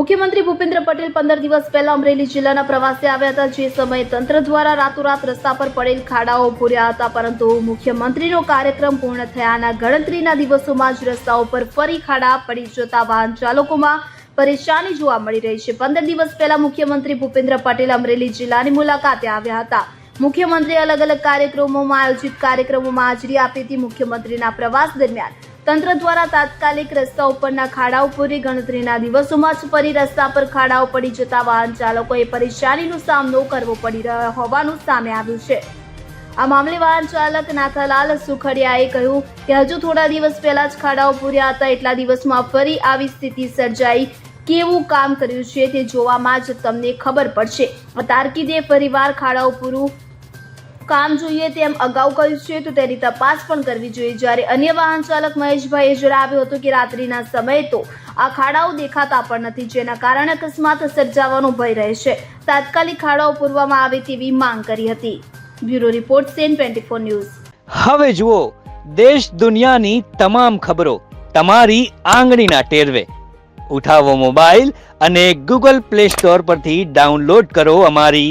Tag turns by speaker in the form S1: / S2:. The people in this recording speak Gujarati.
S1: મુખ્યમંત્રી ભૂપેન્દ્ર પટેલ પંદર દિવસ પહેલા અમરેલી જિલ્લાના પ્રવાસે આવ્યા હતા, જે સમયે તંત્ર દ્વારા રાતોરાત રસ્તા પર પડેલ ખાડાઓ પૂર્યા હતા, પરંતુ મુખ્યમંત્રીનો કાર્યક્રમ પૂર્ણ થયાના ગણતરીના દિવસોમાં જ રસ્તાઓ પર ફરી ખાડા પડી જતા વાહન ચાલકોમાં પરેશાની જોવા મળી રહી છે. પંદર દિવસ પહેલા મુખ્યમંત્રી ભૂપેન્દ્ર પટેલ અમરેલી જિલ્લાની મુલાકાતે આવ્યા હતા. મુખ્યમંત્રી અલગ અલગ કાર્યક્રમોમાં આયોજિત કાર્યક્રમોમાં હાજરી આપી હતી. મુખ્યમંત્રીના પ્રવાસ દરમિયાન તંત્ર દ્વારા તાત્કાલિક રસ્તા ઉપરના ખાડાઓ પૂરી ગણતરીના દિવસોમાં જ ફરી રસ્તા પર ખાડાઓ પડી જતા વાહન ચાલકોએ પરેશાનીનો સામનો કરવો પડી રહ્યો હોવાનું સામે આવ્યું છે. આ મામલે વાહન ચાલક નાથાલાલ સુખડિયાએ કહ્યું કે હજુ થોડા દિવસ પહેલા જ ખાડાઓ પૂર્યા હતા એટલા દિવસમાં ફરી આવી સ્થિતિ સર્જાઈ. કેવું કામ કર્યું છે તે જોવામાં જ તમને ખબર પડશે. તારકીદે ફરીવાર ખાડાઓ પૂરું કામ જોઈએ તેમ અગાઉ કહ્યું છે, તો તેની તપાસ પણ કરવી જોઈએ. જ્યારે અન્ય વાહન ચાલક મહેશભાઈએ જણાવ્યું હતું કે રાત્રિના સમયે તો આ ખાડાઓ દેખાતા પણ નથી, જેના કારણે અકસ્માત સર્જાવાનો ભય રહે છે. તાત્કાલિક ખાડાઓ પૂરવામાં આવે તેવી માંગ કરી હતી. Bureau report, CN twenty four news.
S2: હવે જુઓ, દેશ દુનિયાની તમામ ખબરો તમારી આંગળીના ટેરવે. ઉઠાવો મોબાઈલ અને ગૂગલ પ્લે સ્ટોર પરથી ડાઉનલોડ કરો અમારી